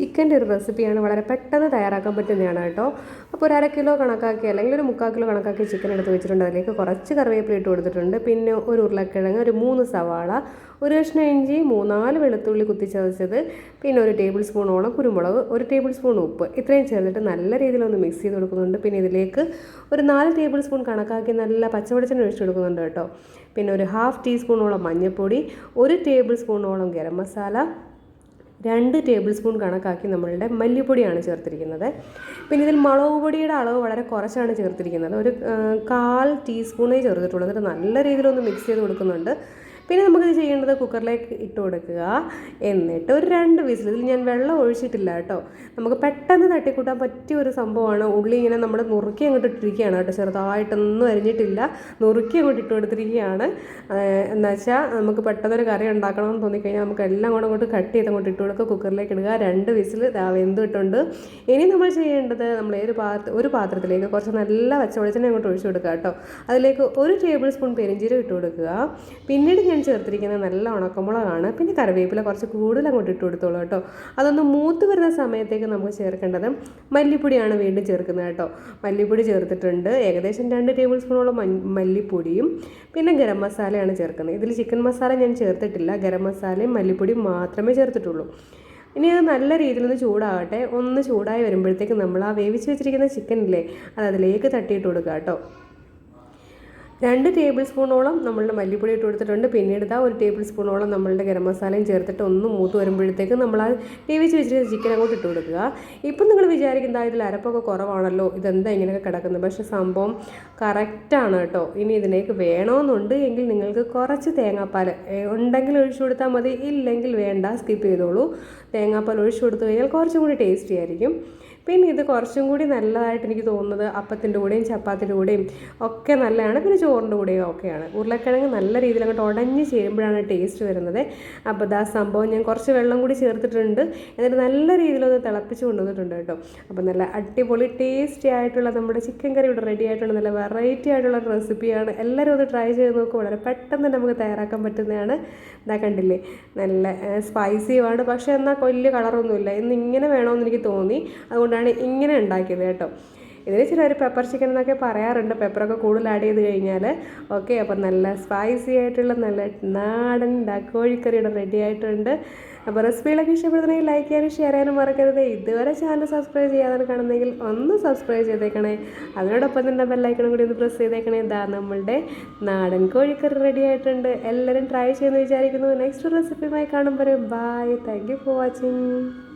ചിക്കന്റെ ഒരു റെസിപ്പിയാണ് വളരെ പെട്ടെന്ന് തയ്യാറാക്കാൻ പറ്റുന്നതാണ് കേട്ടോ. അപ്പോൾ ഒരു അര കിലോ കണക്കാക്കി അല്ലെങ്കിൽ ഒരു മുക്കാൽ കിലോ കണക്കാക്കി ചിക്കൻ എടുത്ത് വെച്ചിട്ടുണ്ട്. അതിലേക്ക് കുറച്ച് കറിവേപ്പില ഇട്ട് കൊടുത്തിട്ടുണ്ട്. പിന്നെ ഒരു ഉരുളക്കിഴങ്ങ് ഒരു മൂന്ന് സവാള ഒരു കഷ്ണം ഇഞ്ചി മൂന്നാൽ വെളുത്തുള്ളി കുത്തിച്ചതച്ചത്. പിന്നെ ഒരു ടേബിൾ സ്പൂണോളം കുരുമുളക് ഒരു ടേബിൾ സ്പൂൺ ഉപ്പ്. ഇത്രയും ചേർത്തിട്ട് നല്ല രീതിയിൽ ഒന്ന് മിക്സ് ചെയ്ത് കൊടുക്കുന്നുണ്ട്. പിന്നെ ഇതിലേക്ക് ഒരു നാല് ടേബിൾ സ്പൂൺ കണക്കാക്കി നല്ല പച്ചവെളിച്ചെണ്ണ ഒഴിച്ച് കൊടുക്കുന്നുണ്ട് കേട്ടോ. പിന്നെ ഒരു ഹാഫ് ടീസ്പൂണോളം മഞ്ഞൾപ്പൊടി ഒരു ടേബിൾ സ്പൂണോളം ഗരം മസാല രണ്ട് ടേബിൾ സ്പൂൺ കണക്കാക്കി നമ്മളുടെ മല്ലിപ്പൊടിയാണ് ചേർത്തിരിക്കുന്നത്. പിന്നെ ഇതിൽ മുളക് പൊടിയുടെ അളവ് വളരെ കുറച്ചാണ് ചേർത്തിരിക്കുന്നത്. ഒരു കാൽ ടീസ്പൂണേ ചേർത്തിട്ടുള്ളൂ. എന്നിട്ട് നല്ല രീതിയിലൊന്ന് മിക്സ് ചെയ്ത് കൊടുക്കുന്നുണ്ട്. പിന്നെ നമുക്കിത് ചെയ്യേണ്ടത് കുക്കറിലേക്ക് ഇട്ട് കൊടുക്കുക. എന്നിട്ട് ഒരു രണ്ട് വിസിൽ. ഇതിൽ ഞാൻ വെള്ളം ഒഴിച്ചിട്ടില്ല കേട്ടോ. നമുക്ക് പെട്ടെന്ന് തട്ടിക്കൂട്ടാൻ പറ്റിയ ഒരു സംഭവമാണ്. ഉള്ളി ഇങ്ങനെ നമ്മൾ നുറുക്കി അങ്ങോട്ട് ഇട്ടിരിക്കുകയാണ് കേട്ടോ. ചെറുതായിട്ടൊന്നും അരിഞ്ഞിട്ടില്ല. നുറുക്കി അങ്ങോട്ട് ഇട്ട് കൊടുത്തിരിക്കുകയാണ്. എന്ന് വെച്ചാൽ നമുക്ക് പെട്ടെന്നൊരു കറി ഉണ്ടാക്കണമെന്ന് തോന്നിക്കഴിഞ്ഞാൽ നമുക്ക് എല്ലാം കൂടെ അങ്ങോട്ട് കട്ട് ചെയ്ത് അങ്ങോട്ട് ഇട്ട് കൊടുക്കുക. കുക്കറിലേക്ക് ഇടുക. രണ്ട് വിസിൽ വെന്തിട്ടുണ്ട് ഇനി നമ്മൾ ചെയ്യേണ്ടത് നമ്മൾ ഒരു പാത്ര ഒരു പാത്രത്തിലേക്ക് കുറച്ച് നല്ല പച്ചവെളിച്ചെണ്ണ അങ്ങോട്ട് ഒഴിച്ചു കൊടുക്കുക കേട്ടോ. അതിലേക്ക് ഒരു ടേബിൾ സ്പൂൺ പെരിഞ്ചീരം ഇട്ട് കൊടുക്കുക. പിന്നീട് ഞാൻ ചേർത്തിരിക്കുന്നത് നല്ല ഉണക്കമുളകാണ്. പിന്നെ കറിവേപ്പില കുറച്ച് കൂടുതൽ അങ്ങോട്ട് ഇട്ട് കൊടുത്തോളൂ കേട്ടോ. അതൊന്ന് മൂത്ത് വരുന്ന സമയത്തേക്ക് നമുക്ക് ചേർക്കേണ്ടത് മല്ലിപ്പൊടിയാണ് വീണ്ടും ചേർക്കുന്നത് കേട്ടോ. മല്ലിപ്പൊടി ചേർത്തിട്ടുണ്ട്. ഏകദേശം രണ്ട് ടേബിൾ സ്പൂണോളം മല്ലിപ്പൊടിയും പിന്നെ ഗരം മസാലയാണ് ചേർക്കുന്നത്. ഇതിൽ ചിക്കൻ മസാല ഞാൻ ചേർത്തിട്ടില്ല. ഗരം മസാലയും മല്ലിപ്പൊടിയും മാത്രമേ ചേർത്തിട്ടുള്ളൂ. ഇനി അത് നല്ല രീതിയിൽ ഒന്ന് ചൂടാകട്ടെ ഒന്ന് ചൂടായി വരുമ്പോഴത്തേക്ക് നമ്മൾ ആ വേവിച്ച് വെച്ചിരിക്കുന്ന ചിക്കൻ ഇല്ലേ അത് അതിലേക്ക് തട്ടിയിട്ട് കൊടുക്കുക കേട്ടോ. രണ്ട് ടേബിൾ സ്പൂണോളം നമ്മളുടെ മല്ലിപ്പൊടി ഇട്ട് കൊടുത്തിട്ടുണ്ട്. പിന്നീട് ഇതാ ഒരു ടേബിൾ സ്പൂണോളം നമ്മളുടെ ഗരം മസാലയും ചേർത്തിട്ട് ഒന്ന് മൂത്ത് വരുമ്പോഴത്തേക്ക് നമ്മൾ ആ വേവിച്ച് വെച്ചിരിക്കുന്ന ചിക്കൻ അങ്ങോട്ട് ഇട്ട് കൊടുക്കുക. ഇപ്പം നിങ്ങൾ വിചാരിക്കുന്ന ഇതിൽ അരപ്പൊക്കെ കുറവാണല്ലോ ഇതെന്താ ഇങ്ങനെയൊക്കെ കിടക്കുന്നത്. പക്ഷേ സംഭവം കറക്റ്റാണ് കേട്ടോ. ഇനി ഇതിനേക്ക് വേണമെന്നുണ്ട് എങ്കിൽ നിങ്ങൾക്ക് കുറച്ച് തേങ്ങാപ്പാൽ ഉണ്ടെങ്കിൽ ഒഴിച്ചു കൊടുത്താൽ മതി. ഇല്ലെങ്കിൽ വേണ്ട സ്കിപ്പ് ചെയ്തോളൂ. തേങ്ങാപ്പാൽ ഒഴിച്ചു കൊടുത്തു കഴിഞ്ഞാൽ കുറച്ചും കൂടി ടേസ്റ്റി ആയിരിക്കും. പിന്നെ ഇത് കുറച്ചും കൂടി നല്ലതായിട്ട് എനിക്ക് തോന്നുന്നത് അപ്പത്തിന്റെ കൂടെയും ചപ്പാത്തിന്റെ കൂടെയും ഒക്കെ നല്ലതാണ്. പിന്നെ ചോറിന്റെ കൂടെയും ഒക്കെയാണ്. ഉരുളക്കിഴങ്ങ് നല്ല രീതിയിൽ അങ്ങോട്ട് ഉടഞ്ഞ് ചേരുമ്പോഴാണ് ടേസ്റ്റ് വരുന്നത്. അപ്പോൾ ഇതാ സംഭവം ഞാൻ കുറച്ച് വെള്ളം കൂടി ചേർത്തിട്ടുണ്ട്. എന്നിട്ട് നല്ല രീതിയിലൊന്ന് തിളപ്പിച്ച് കൊണ്ടുവന്നിട്ടുണ്ട് കേട്ടോ. അപ്പോൾ നല്ല അടിപൊളി ടേസ്റ്റി ആയിട്ടുള്ള നമ്മുടെ ചിക്കൻ കറി ഇവിടെ റെഡി ആയിട്ടുള്ള നല്ല വെറൈറ്റി ആയിട്ടുള്ള റെസിപ്പിയാണ് എല്ലാവരും ഒന്ന് ട്രൈ ചെയ്ത് നോക്കുക വളരെ പെട്ടെന്ന് നമുക്ക് തയ്യാറാക്കാൻ പറ്റുന്നതാണ്. ഇതാ കണ്ടില്ലേ? നല്ല സ്പൈസിയുമാണ് പക്ഷേ എന്നാൽ വലിയ കളറൊന്നുമില്ല ഇന്ന് ഇങ്ങനെ വേണമെന്ന് എനിക്ക് തോന്നി. അതുകൊണ്ടാണ് ഇങ്ങനെ ഉണ്ടാക്കിയത് കേട്ടോ. ഇതിന് ചിലർ പെപ്പർ ചിക്കൻ എന്നൊക്കെ പറയാറുണ്ട്. പെപ്പറൊക്കെ കൂടുതൽ ആഡ് ചെയ്ത് കഴിഞ്ഞാൽ ഓക്കെ അപ്പം നല്ല സ്പൈസി ആയിട്ടുള്ള നല്ല നാടൻ കോഴിക്കറിയുടെ റെഡി ആയിട്ടുണ്ട്. അപ്പോൾ റെസിപ്പികളൊക്കെ ഇഷ്ടപ്പെടുന്നെങ്കിൽ ലൈക്ക് ചെയ്യാനും ഷെയർ ചെയ്യാനും മറക്കരുത്. ഇതുവരെ ചാനൽ സബ്സ്ക്രൈബ് ചെയ്യാതെ കാണുന്നെങ്കിൽ ഒന്ന് സബ്സ്ക്രൈബ് ചെയ്തേക്കണേ. അതിനോടൊപ്പം തന്നെ ബെല്ലൈക്കണം കൂടി ഒന്ന് പ്രസ് ചെയ്തേക്കണേ. ഇതാ നമ്മളുടെ നാടൻ കോഴിക്കറി റെഡി ആയിട്ടുണ്ട്. എല്ലാവരും ട്രൈ ചെയ്യുമെന്ന് വിചാരിക്കുന്നു. നെക്സ്റ്റ് റെസിപ്പിയുമായി കാണുമ്പോൾ bye thank you for watching